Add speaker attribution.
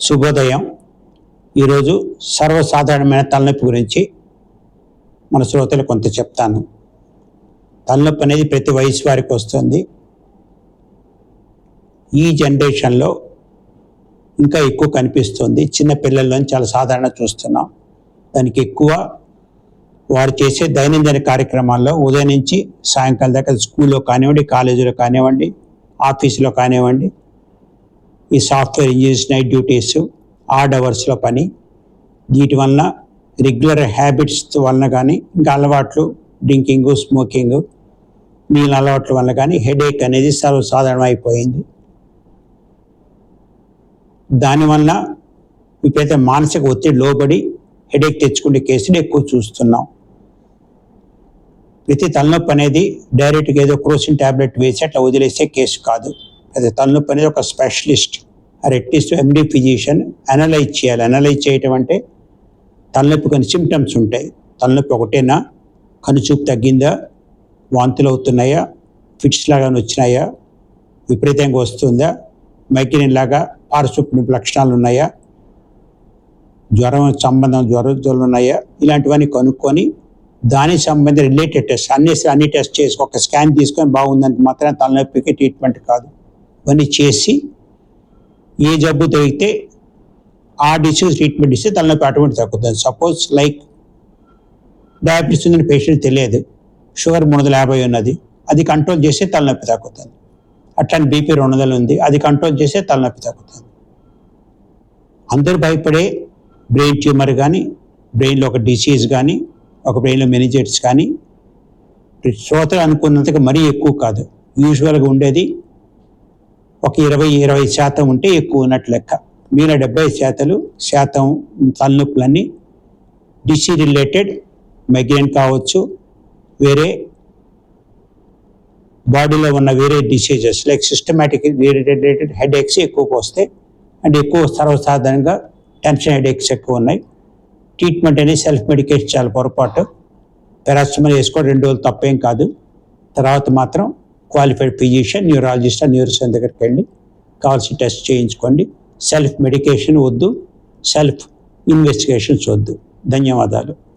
Speaker 1: శుభోదయం. ఈరోజు సర్వసాధారణమైన తలనొప్పి గురించి మన శ్రోతలు కొంత చెప్తాను. తలనొప్పి అనేది ప్రతి వయసు వారికి వస్తుంది. ఈ జనరేషన్లో ఇంకా ఎక్కువ కనిపిస్తుంది. చిన్న పిల్లల్లో చాలా సాధారణ చూస్తున్నాం. దానికి ఎక్కువ వారు చేసే దైనందిన కార్యక్రమాల్లో ఉదయం నుంచి సాయంకాలం దాకా స్కూల్లో కానివ్వండి కాలేజీలో కానివ్వండి ఆఫీసులో కానివ్వండి ఈ software engineers night duties odd అవర్స్లో పని. వీటి వలన రెగ్యులర్ హ్యాబిట్స్ వలన కానీ ఇంకా అలవాట్లు డ్రింకింగ్ స్మోకింగ్ మిగిలిన అలవాట్ల వలన కానీ హెడేక్ అనేది సర్వసాధారణం అయిపోయింది దానివల్ల ఇప్పుడైతే మానసిక ఒత్తిడి లోబడి హెడేక్ తెచ్చుకునే కేసులు ఎక్కువ చూస్తున్నాం. ప్రతి తలనొప్పి అనేది డైరెక్ట్గా ఏదో క్రోసిన్ ట్యాబ్లెట్ వేసి అట్లా వదిలేసే కేసు కాదు. అది తలనొప్పి అనేది ఒక స్పెషలిస్ట్. రెట్టిస్ట్ ఎండి ఫిజిషియన్ అనలైజ్ చేయాలి. అనలైజ్ చేయటం అంటే తలనొప్పి కొన్ని సిమ్టమ్స్ ఉంటాయి. తలనొప్పి ఒకటేనా? కనుచూపు తగ్గిందా? వాంతులు అవుతున్నాయా? ఫిట్స్ లాగా వచ్చినాయా? విపరీతంగా వస్తుందా? మైగ్రేన్ లాగా పారసూపు లక్షణాలు ఉన్నాయా? జ్వరం సంబంధం జ్వరం ఉన్నాయా? ఇలాంటివన్నీ కనుక్కొని దానికి సంబంధించిన రిలేటెడ్ టెస్ట్ అన్ని అన్ని టెస్ట్ చేసి ఒక స్కాన్ తీసుకొని బాగుందంటే మాత్రం తలనొప్పికి ట్రీట్మెంట్ కాదు. ఇవన్నీ చేసి ఏ జబ్బు తగ్గితే ఆ డిసీజ్ ట్రీట్మెంట్ ఇస్తే తలనొప్పి ఆటోమేటిక్ తగ్గుతుంది. సపోజ్ లైక్ డయాబెటీస్ ఉందని పేషెంట్ తెలియదు. షుగర్ మూడు వందల యాభై ఉన్నది. అది కంట్రోల్ చేస్తే తలనొప్పి తగ్గుతుంది. అట్లానే బీపీ రెండు వందలు ఉంది. అది కంట్రోల్ చేస్తే తలనొప్పి తగ్గుతుంది. అందరూ భయపడే బ్రెయిన్ ట్యూమర్ కానీ బ్రెయిన్లో ఒక డిసీజ్ కానీ ఒక బ్రెయిన్లో మెనిజెట్స్ కానీ శ్రోతలు అనుకున్నంతగా మరీ ఎక్కువ కాదు. యూజువల్గా ఉండేది ఒక ఇరవై ఇరవై శాతం ఉంటే ఎక్కువ ఉన్నట్లు లెక్క. మిగిలిన డెబ్బై శాతాలు శాతం తలనొప్పులన్నీ డిసీ రిలేటెడ్ మైగ్రేన్ కావచ్చు వేరే బాడీలో ఉన్న వేరే diseases like systematic related headache ఎక్కువగా వస్తాయి అండ్ ఎక్కువ సర్వసాధారణంగా టెన్షన్ హెడ్ ఎక్స్ ఎక్కువ ఉన్నాయి. ట్రీట్మెంట్ అనేది సెల్ఫ్ మెడికేషన్ చాలా పొరపాటు. పారాసిటమాల్ వేసుకోవడం రెండు రోజులు తప్పేం కాదు. తర్వాత మాత్రం క్వాలిఫైడ్ ఫిజిషియన్ న్యూరాలజిస్ట్ న్యూరోసన్ దగ్గరికి వెళ్ళి కావాల్సిన టెస్ట్ చేయించుకోండి. సెల్ఫ్ మెడికేషన్ వద్దు సెల్ఫ్ ఇన్వెస్టిగేషన్స్ వద్దు. ధన్యవాదాలు.